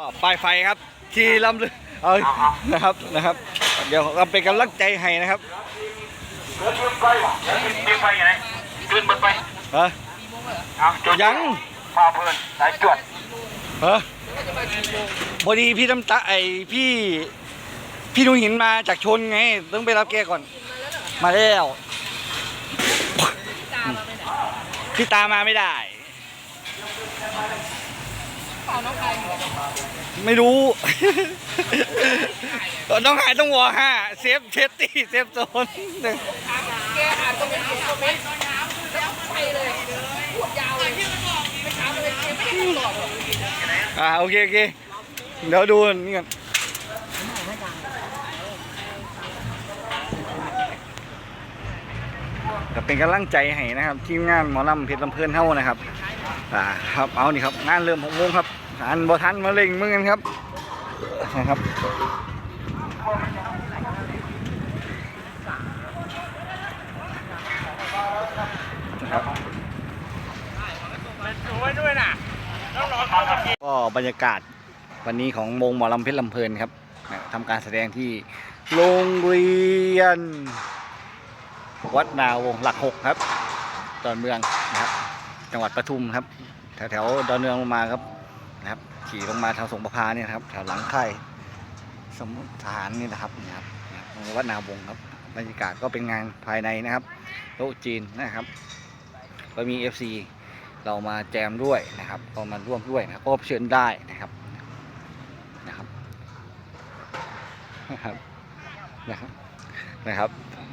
ก็ป้ายไฟครับที่ลำเรือเอานะครับนะครับ เดี๋ยวเราเป็นกำลังใจให้นะครับมีไฟอยู่ไหนขึ้นบนไฟฮะเอาจุดยังพาเพลินสายจวดฮะพอดีพี่น้ำตาไอพี่พี่นุ้งหินมาจากชนไง ต้องไปรับแกก่อน มาแล้วพี่ตามาไม่ได้ เปล่าน้องไม่รู้ น้องหายต้องวอห้าเซฟเซฟตี้เซฟโซนแกอ่านตรงนี้คอมเมนต์แล้วไปเลยพูดยาวเลยไม่ถามเลยแกไม่ได้ตอบอ่าโอเคโอเคเดี๋ยวดูนี่กันก็เป็นกำลังใจให้นะครับ ทีมงานหมอลำเพชรลำเพลินเท่านะครับ อ่าครับเอานี่ครับ งานเริ่มหกโมงครับ อันบอทันมาเล่งมือกันครับนะครับนะครับก็บรรยากาศวันนี้ของวงหมอลำเพชรลำเพลินครับนะทำการแสดงที่โรงเรียน วัดนาวงศ์หลักหกครับดอนเมืองนะครับ จังหวัดปทุมครับ แถวแถวๆดอนเมืองลงมาครับ นะครับ ขี่ลงมาทางสงประพาเนี่ยครับแถวหลังค่ายสมุทฐานนี่นะครับนะครับนะครับวัดนาวงครับบรรยากาศก็เป็นงานภายในนะครับโต๊ะจีนนะครับ ก็มี FC เรามาแจมด้วยนะครับก็มาร่วมด้วยนะครับก็เชิญได้นะครับนะครับนะครับนะครับนะครับ อ่า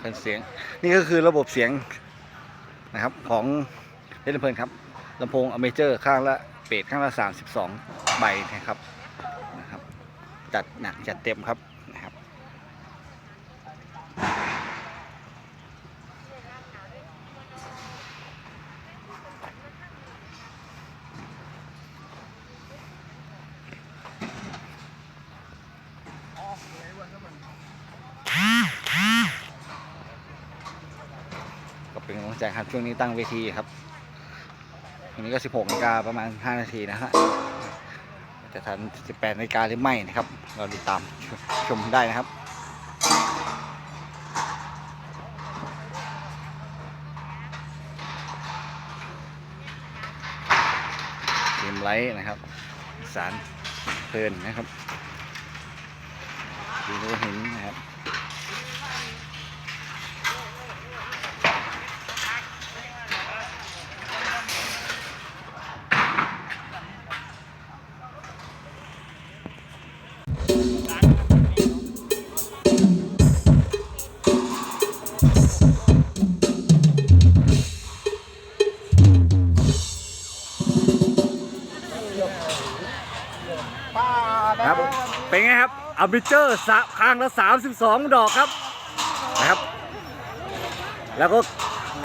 เป็นเสียง นี่ก็คือระบบเสียงนะครับของเพชรลำเพลินครับลำโพงอเมเจอร์ข้างละเบสข้างละ 32 ใบนะครับนะครับ จัดหนักจัดเต็มครับ ครับก็เป็นกำลังใจครับช่วงนี้ตั้งเวทีครับวันนี้ก็ 16นาฬิกาประมาณ 5 นาทีนะฮะจะทัน 18นาฬิกาหรือไม่นะครับ เราติดตามชมชมได้นะครับเกมไลท์นะครับ สารเพลินนะครับดูเห็นนะครับ อัมบิเจอร์สะคางละ 32 ดอกครับนะครับ แล้วก็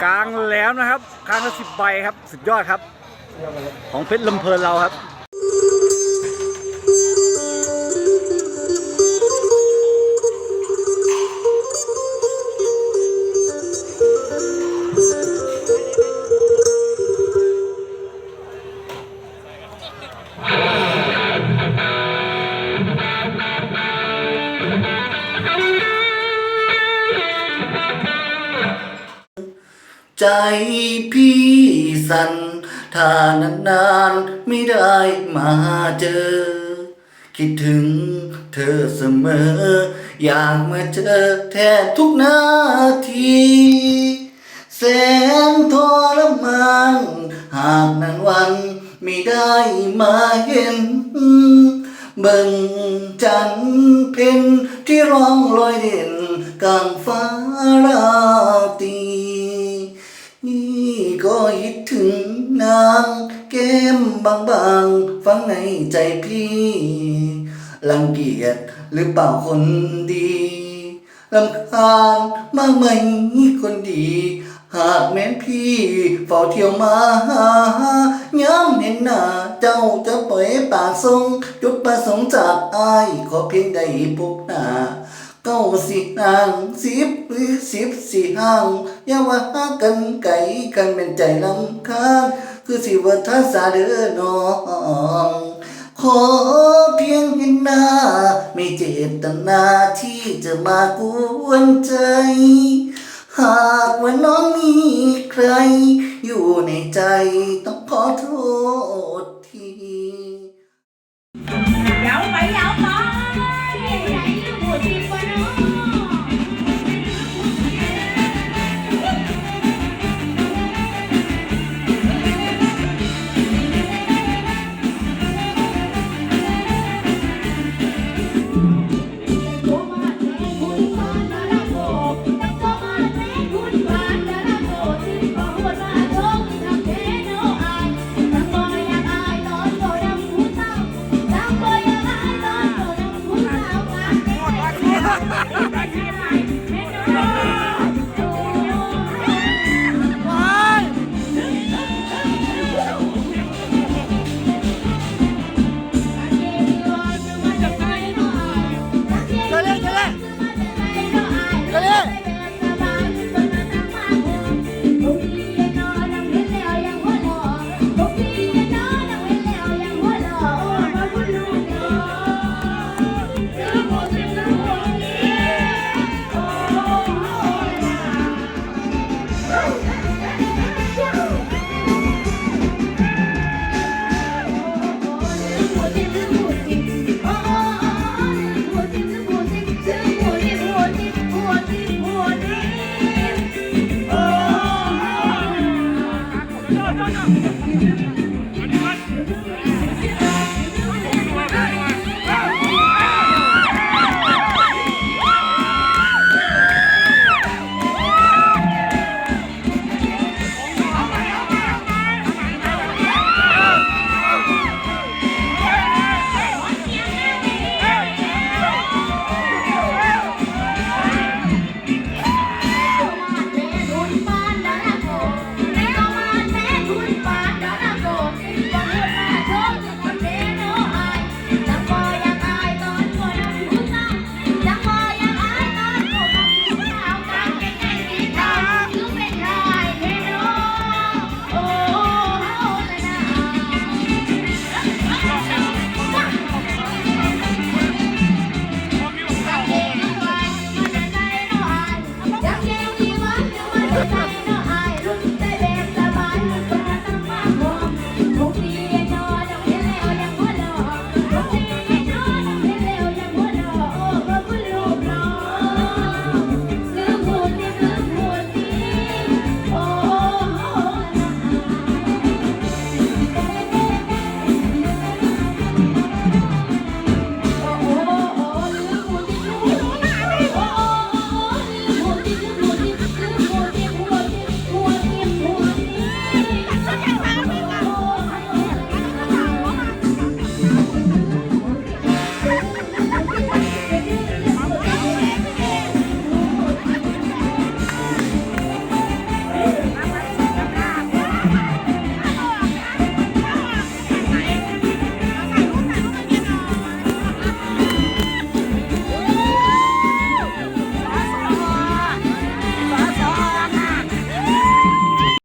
กลางแหลมนะครับคางละ10ใบครับ สุดยอดครับ ของเพชรลำเพลินเราครับ ใจพี่สั่นถ้านานๆไม่ได้มาเจอ คิดถึงเธอเสมอ อยากมาเจอแทนทุกนาที แสนทรมานหากนานวันไม่ได้มาเห็น เบิ่งจันเพ็ญที่ร้องลอยเด่นกลางฟ้าราตรี ก็คิดถึงนางแก้มบางๆ ฟังในใจพี่รังเกียจหรือเปล่าคนดีลำคาญมากไหมคนดี หากแม้นพี่เฝ้าเที่ยวมาหาย้ำเห็นหน้าเจ้าจะปล่อยปากทรงจุดประสงค์จากอาย ขอเพียงได้พบหน้า เก้าสินางสิบหรือสิบสี่ห้างอย่าว่ากันไก่กันเป็นใจลำคาญคือสิวทัฒสาเดือนองขอเพียงเห็นหน้า ไม่เจ็บตนาที่จะมากวนใจ หากว่าน้องมีใคร อยู่ในใจต้องขอโทษทีเดี๋ยวไปเดี๋ยว